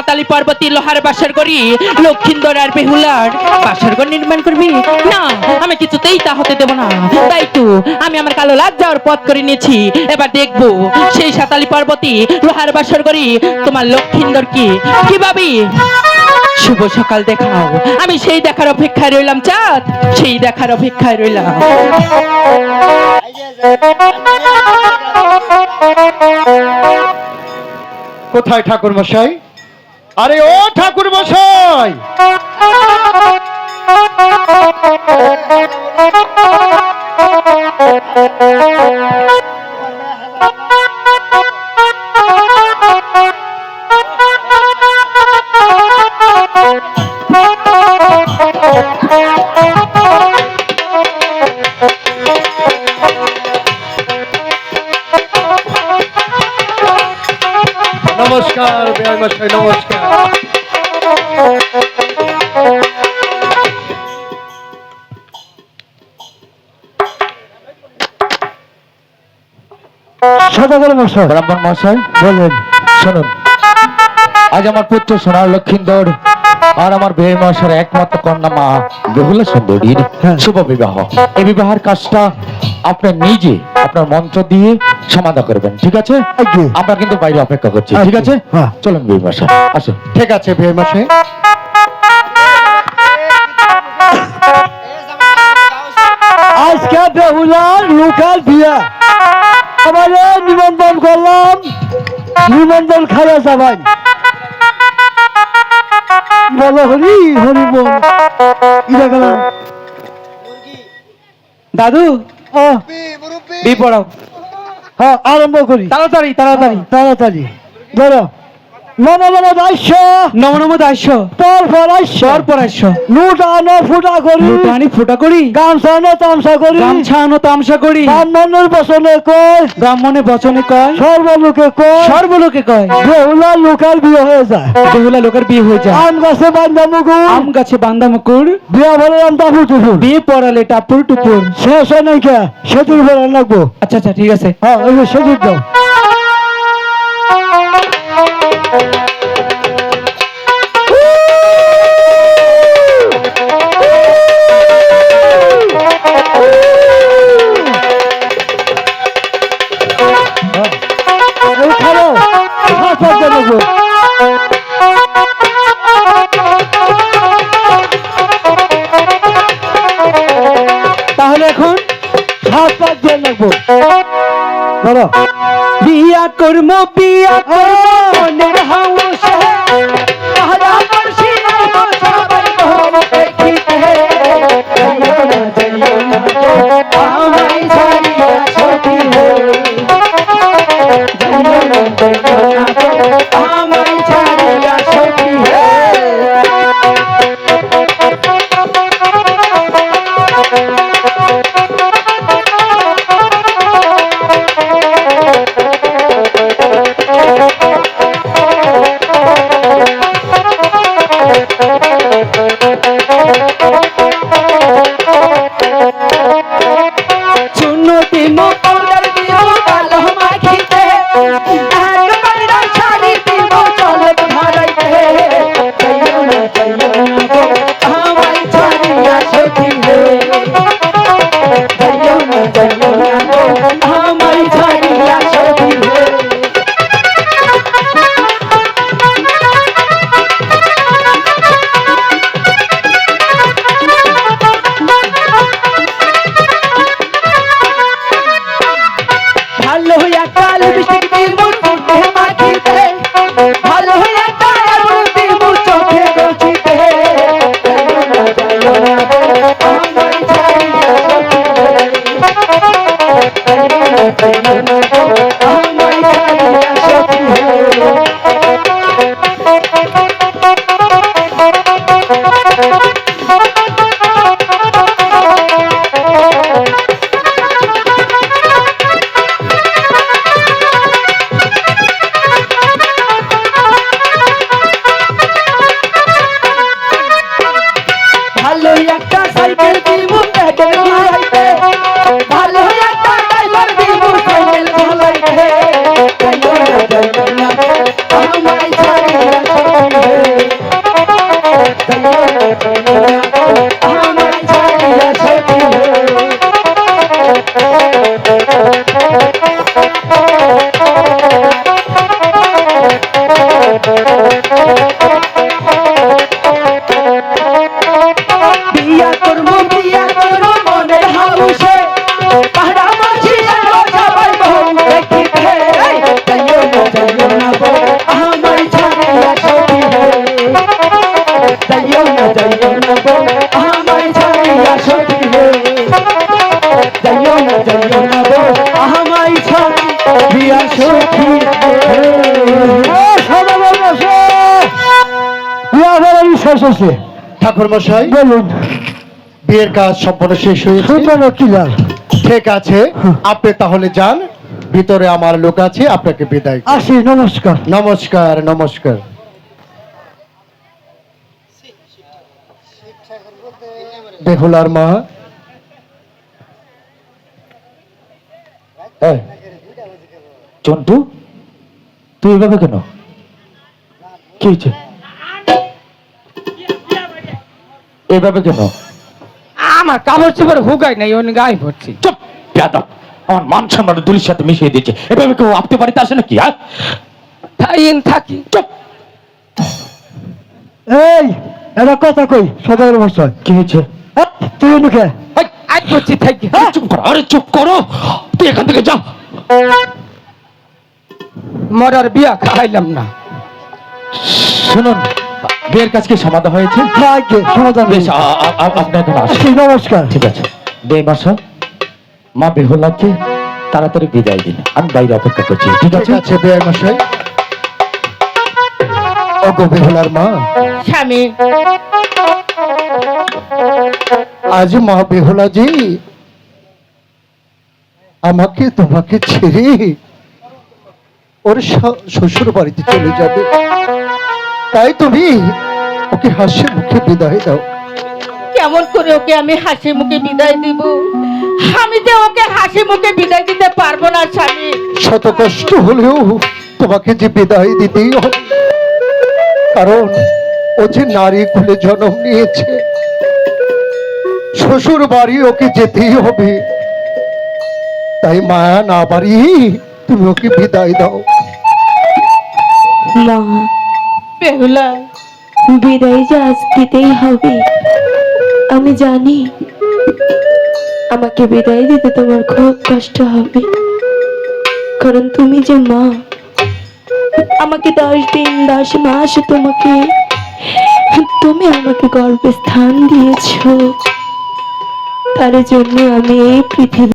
সাতালি পর্বতী লোহার বাসার করি লক্ষিন্দর আর বেহুলার বাসার ঘর নির্মাণ করবি? না, আমি কিছুতেই তা হতে দেব না। তাই তো, আমি আমার কালো লাগ যাওয়ার পথ করে নিয়েছি। এবার দেখব, সেই সাতালি পর্বতী লোহার বাসার করি তোমার লক্ষিন্দর কি? কি ভাবি? শুভ সকাল দেখাও। আমি সেই দেখার অপেক্ষায় রইলাম, চাঁদ। সেই দেখার অপেক্ষায় রইলাম। কোথায় ঠাকুর মশাই আরে ও ঠাকুর মশাই। নমস্কার সদাগর মশাই। ব্রাহ্মণ মশাই বলেন শুনুন। আজ আমার পুত্র সোনার লক্ষিন্দর আর আমার বিয়ে মশার একমাত্র কন্যা মা বেহুলা সুন্দরীর শুভ বিবাহ। এই বিবাহের কাজটা আপনি নিজে আপনার মন্ত্র দিয়ে সমাধা করবেন ঠিক আছে? আমরা কিন্তু বাইরে অপেক্ষা করছি ঠিক আছে? চলুন বিয়ে মশাই আসুন। ঠিক আছে বেয়াই মশাই আজকে বেহুলার লোকাল বিয়া। আমারে নিমন্ত্রণ করলাম। নিমন্ত্রণ খাইয়া সবাই। বলো হরি হরি বল। দাদু ও বি পড়াও। হ্যাঁ আরম্ভ করি। তাড়াতাড়ি তাড়াতাড়ি। তাড়াতাড়ি। ধরো নম নম দাস্য নম নম দাস্য পর পরাস্য পর পরাস্য লুটা আনো ফুটা করি। লুটানি ফুটা করি। গামছা তামসা করি। গামছা তামসা করি। ব্রাহ্মণের বসনে কয়। ব্রাহ্মণে বচনে কয়। সর্বলোকে কয়। সর্বলোকে কয়। বেহুলার লোকাল বিয়ে হয়ে যায়। বেহুলা লোকের বিয়ে হয়ে যায়। আম গাছে বান্ধা মুকুর। আম গাছে বান্দা মুকুর। বিয়া ভরে আম টাপুর টুপুর। বিয়ে পড়ালে টাপুর টুপুর। শেষ হয় নাই কে? সেতুর ভরে লাগবো। আচ্ছা আচ্ছা ঠিক আছে। হ্যাঁ ওই সেতুর দাও। তাহলে এখন হাত পাত দিয়ে লাগবো। বিয়া করমো বিয়া করমো। মনের ঠাকুর মশাই। বলুন। বিয়ের কাজ সম্পূর্ণ শেষ হয়েছে। ঠিক আছে আপনি তাহলে যান। ভিতরে আমার লোক আছে আপনাকে বিদায় আসি নমস্কার। নমস্কার নমস্কার। বেহুলার মা। চন্টু তুই এভাবে কেন? কি হয়েছে? এভাবে কেন আমার কাপড় চোপড় হুগাই নাই অন্য গায়ে পড়ছি। চুপ বেয়াদব। আমার মান সম্মান দুলির সাথে মিশিয়ে দিচ্ছে এভাবে কেউ আপতে বাড়িতে আসে নাকি হ্যাঁ? তাই থাকি। চুপ। এই এটা কথা কই? কি হয়েছে? হ্যাঁ, তুই মুখে আজ করছি থাকি। চুপ করো আরে চুপ করো। তুই এখান থেকে যা। মরার বিয়া খাইলাম না। শুনুন বিয়ের কাজ কি সমাধা হয়েছে? আগে সমাধান বেশ আ- আ- আ- আপনি এখন আসি। নমস্কার। ঠিক আছে। বে মাসা মা বেহুলাকে তাড়াতাড়ি বিদায় দিন। আমি বাইরে অপেক্ষা করছি। ঠিক আছে? আছে বেয়াই মশাই। ওগো বেহুলার মা। স্বামী। আজ মা বেহুলা জি আমাকে তোমাকে ছেড়ে ওর শ্বশুর বাড়িতে চলে যাবে। তাই তুমি ওকে হাসি মুখে বিদায় দাও। কেমন করে ওকে আমি হাসি মুখে বিদায় দিব? আমি যে ওকে হাসি মুখে বিদায় দিতে পারব না স্বামী। শত কষ্ট হলেও তোমাকে যে বিদায় দিতেই হবে কারণ ও যে নারী কুলে জন্ম নিয়েছে শ্বশুর বাড়ি ওকে যেতেই হবে। তাই মায়া না বাড়ি তুমি ওকে বিদায় দাও। মা বেহুলা বিদায় যে আজ দিতেই হবে, আমি জানি আমাকে বিদায় দিতে তোমার খুব কষ্ট হবে। কারণ তুমি যে মা, আমাকে দশ দিন, দশ মাস তোমাকে, তুমি আমাকে গর্বে স্থান দিয়েছ। তার জন্য আমি এই পৃথিবী